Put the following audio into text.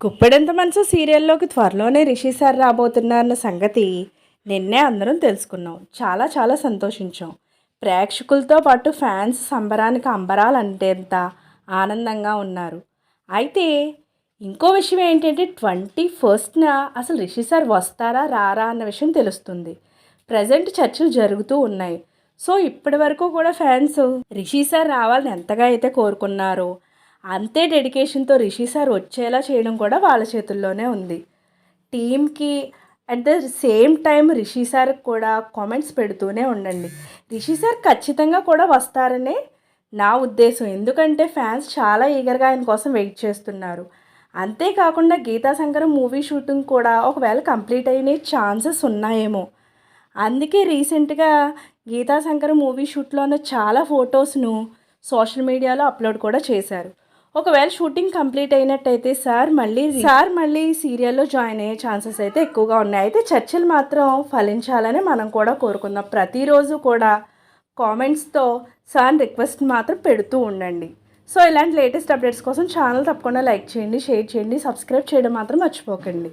గుప్పెడంత మనసు సీరియల్లోకి త్వరలోనే రిషి సార్ రాబోతున్నారన్న సంగతి నిన్నే అందరం తెలుసుకున్నాం. చాలా చాలా సంతోషించాం. ప్రేక్షకులతో పాటు ఫ్యాన్స్ సంబరానికి అంబరాలంటేంత ఆనందంగా ఉన్నారు. అయితే ఇంకో విషయం ఏంటంటే ట్వంటీ ఫస్ట్న అసలు రిషి సార్ వస్తారా రారా అన్న విషయం తెలుస్తుంది. ప్రజెంట్ చర్చలు జరుగుతూ ఉన్నాయి. సో ఇప్పటి వరకు కూడా ఫ్యాన్స్ రిషి సార్ రావాలని ఎంతగా అయితే కోరుకున్నారో అంతే డెడికేషన్తో రిషి సార్ వచ్చేలా చేయడం కూడా వాళ్ళ చేతుల్లోనే ఉంది. టీంకి at the same time Rishi sir కూడా కామెంట్స్ పెడుతూనే ఉండండి. రిషి సార్ ఖచ్చితంగా కూడా వస్తారనే నా ఉద్దేశం. ఎందుకంటే ఫ్యాన్స్ చాలా ఈగర్గా ఆయన కోసం వెయిట్ చేస్తున్నారు. అంతేకాకుండా గీతా శంకరం మూవీ షూటింగ్ కూడా ఒకవేళ కంప్లీట్ అయిన ఛాన్సెస్ ఉన్నాయేమో. అందుకే రీసెంట్గా గీతా శంకరం మూవీ షూట్లో ఉన్న చాలా ఫొటోస్ను సోషల్ మీడియాలో అప్లోడ్ కూడా చేశారు. ఒకవేళ షూటింగ్ కంప్లీట్ అయినట్టయితే సార్ మళ్ళీ సార్ మళ్ళీ సీరియల్లో జాయిన్ అయ్యే ఛాన్సెస్ అయితే ఎక్కువగా ఉన్నాయి. అయితే చర్చలు మాత్రం ఫలించాలని మనం కూడా కోరుకుందాం. ప్రతిరోజు కూడా కామెంట్స్తో సార్ రిక్వెస్ట్ మాత్రం పెడుతూ ఉండండి. సో ఇలాంటి లేటెస్ట్ అప్డేట్స్ కోసం ఛానల్ తప్పకుండా లైక్ చేయండి షేర్ చేయండి సబ్స్క్రైబ్ చేయడం మాత్రం మర్చిపోకండి.